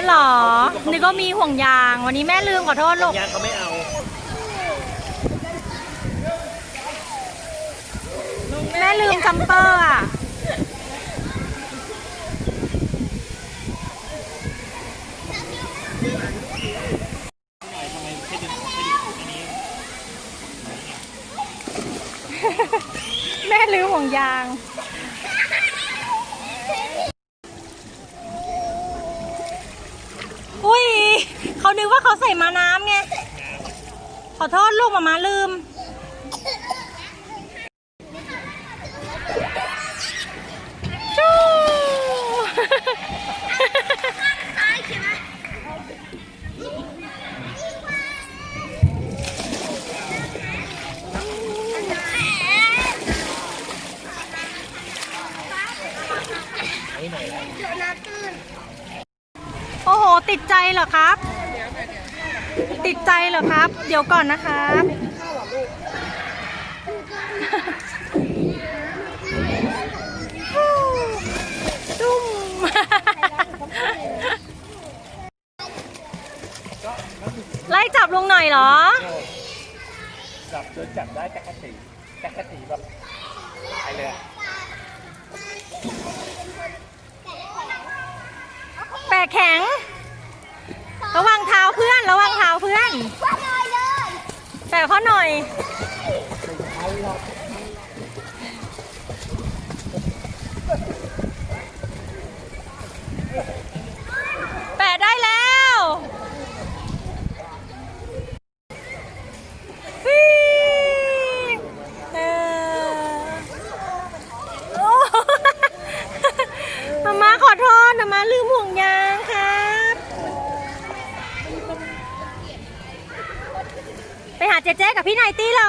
ายรอบแล้วนะใช่หรอนี่ก็มีห่วงยาง วันนี้แม่ลืมขอโทษลูก ยางเขาไม่เอาแม่ลืมจัมเปอร์อะหน่อยทำไมแค่ดึงแค่ดึงอันนี้แม่ลืมห่วงยาง อุ้ย เขานึกว่าเขาใส่มาน้ำไง ขอโทษลูกมามาลืม ชู้โอ้โห ติดใจเหรอครับ ติดใจเหรอครับ เดี๋ยวก่อนนะครับ ตุ้มไล่จับลงหน่อยเหรอ จับโดนจับได้จักรตีจักรตีแบบตายเลยอะแปะแข็ง ระวังเท้าเพื่อน ระวังเท้าเพื่อนแปะเขาหน่อยแปะได้แล้วฟิงเออโอ้ มามาขอโทษนะมาลืมห่วงยางครับ ไปหา เจ๊เจ๊กับพี่นายตี้เรา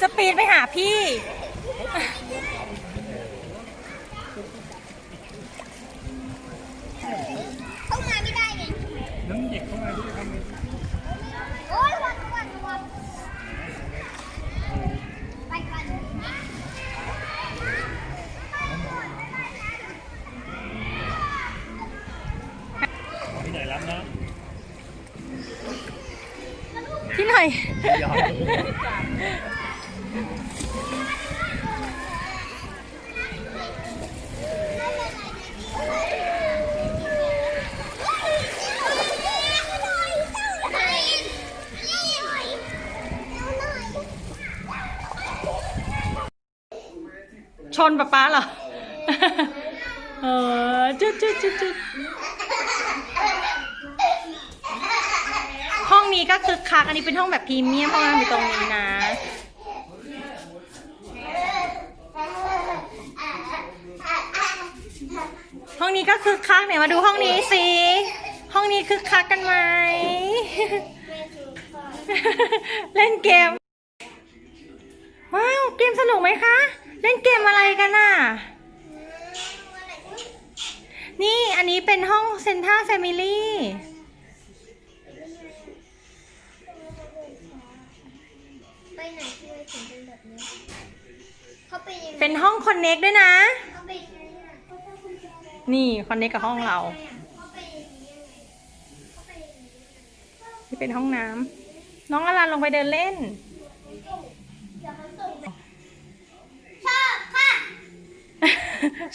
จะปีนไปหาพี่ hey come on นป๊าป๊าเหรอเออจุดจุดจุดจุดห้องนี้ก็คือคักอันนี้เป็นห้องแบบพรีเมียมห้องน้ำอยู่ตรงนี้นะ ห้องนี้ก็คือคักไหนมาดูห้องนี้สิ ห้องนี้คือคักกันไหม เล่นเกม ว้าว เกมสนุกไหมคะ เล่นเกมอะไรกันน่ะ นี่อันนี้เป็นห้องเซนท่าแฟมิลี่ไปไหนที่ไปถึงเป็นแบบนี้เขาไปยังไงเป็นห้องคอนเน็กด้วยนะ เขาไปยังไงอะเขาต้องคุณแจอะไรนี่คอนเน็กกับห้องเรา เขาไปอย่างนี้ยังไงเขาไปอย่างนี้นี่เป็นห้องน้ำน้องอลันลงไปเดินเล่น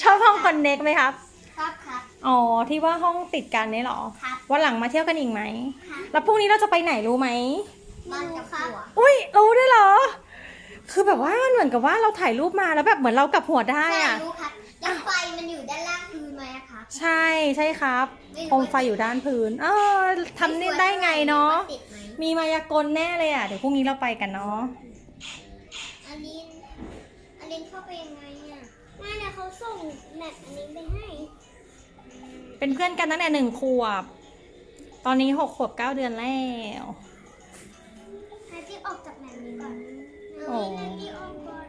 ชอบห้องคอนเน็กไหมครับครับครับ อ๋อ ที่ว่าห้องติดกันนี่เหรอ ครับ วันหลังมาเที่ยวกันอีกไหม ครับ แล้วพรุ่งนี้เราจะไปไหนรู้ไหมมันกับผัวอุ้ยรู้ได้วยเหรอ คือแบบว่ามันเหมือนกับว่าเราถ่ายรูปมาแล้วแบบเหมือนเรากลับหัวได้ใช่อะรู้ครับแล้วไฟมันอยู่ด้านล่างพื้นไหมอะครับใช่ใช่ครับไม่รู้โคมไฟอยู่ด้านพื้น เออทำนี่ได้ไงเนาะ ติดไหมมีมายากลแน่เลยอะ เดี๋ยวพรุ่งนี้เราไปกันเนาะ อันนี้ อันนี้เข้าไปยังไงอะไม่ เนี่ยเขาส่งแมปอันนี้ไปให้ เป็นเพื่อนกันตั้งแต่หนึ่งขวบ ตอนนี้หกขวบเก้าเดือนแล้วให้ที่ออกจากแมปนี้ก่อนโอ้ให้ที่ออกก่อน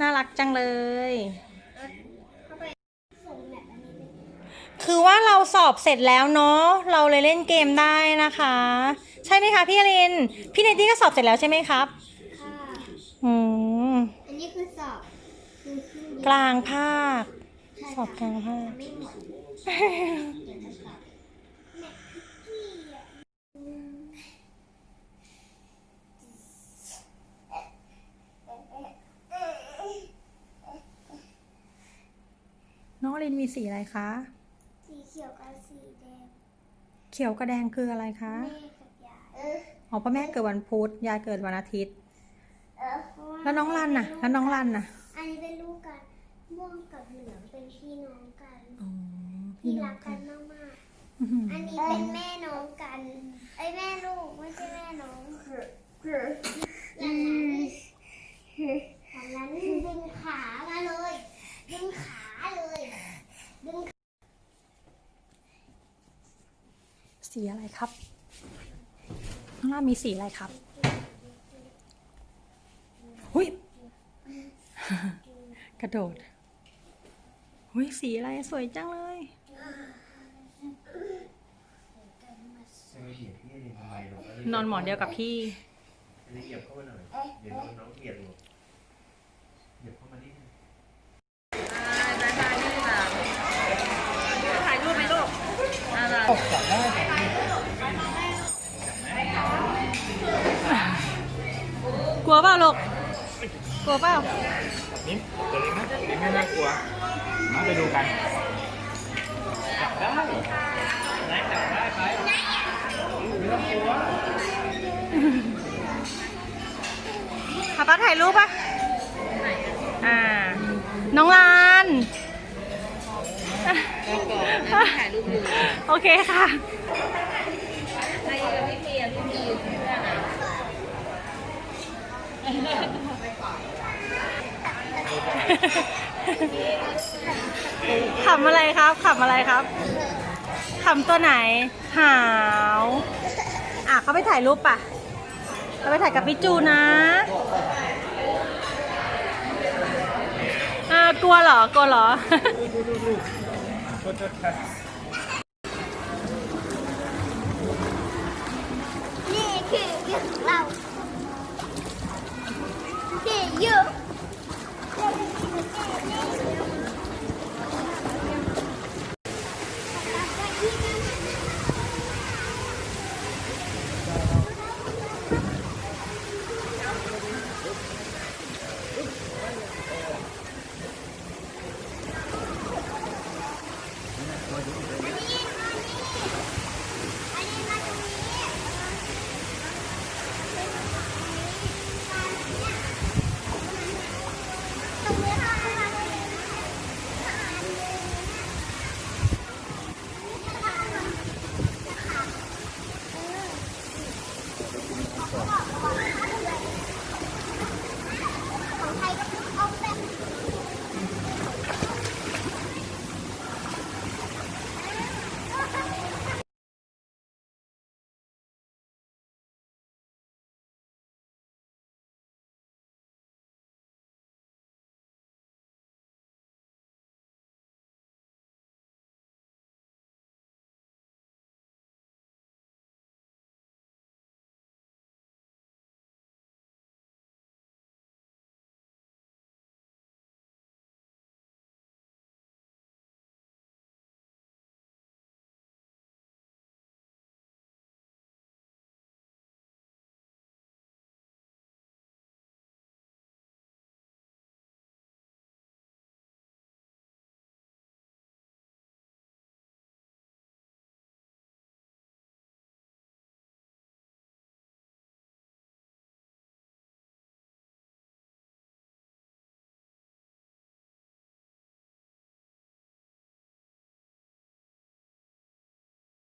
น่ารักจังเลย เข้าไปส่งแมปอันนี้ไปคือว่าเราสอบเสร็จแล้วเนาะ เราเลยเล่นเกมได้นะคะ ใช่ไหมคะพี่อริน พี่เนตี้ก็สอบเสร็จแล้วใช่ไหมครับ ค่ะ อืม อันนี้คือสอบคือครึ่งเดียว กลางภาคใช่สอบกลางภาคไม่หมดเดี๋ยวจะสอบแมปพี่อะน้องอรินมีสีอะไรคะ สีเขียวกับสีแดงเขียวกับแดงคืออะไรคะ แม่กับยายเอออ๋อพ่อแม่เกิดวันพุธ ยายเกิดวันอาทิตย์ เออเพราะาแล้วน้องรันน่ะ แล้วน้องรันน่ะ อันนี้เป็นลูกกัน ม่วงกับเหลืองเป็นพี่น้องกันอ๋อที่พี่น้อรังกกักันนมากอื้อหือๆ อันนี้เป็นแม่น้องกันไอยแม่ลูกไม่ใช่แม่น้องอย่างนั้นอย่างนั้นดึงขามาเลย ดึงขาเลยดึงสีอะไรครับ ข้างล่างมีสีอะไรครับหุยกระโดด หุยสีอะไรสวยจังเลยจะมาเหยียบพี่เองทำไมหรอกนอนหมอนเดียวกับพี่เหยียบเข้ามาหน่อยเดี๋ยวน้องเหยียบหนูเหยียบเข้ามานิดนึงถ่ายรูปไหมลูกตกจับได้ไหมกลัวเปล่าลูกกลัวเปล่า นิ้มตัวเล็กนะตัวเล็กไม่น่ากลัวมาไปดูกันจับได้ไหนจับได้ไปไม่ต้องกลัวป้าป้าถ่ายรูปปะอ่า น้องลานถ่ายรูปดูโอเคค่ะ ใครกับพี่พีอะพี่พีอยู่ที่เพื่อนอะ ขำอะไรครับขำอะไรครับขำตัวไหน หาว อะเขาไปถ่ายรูปป่ะเขาไปถ่ายกับพี่จูนะเออกลัวเหรอกลัวเหรอนี่คือ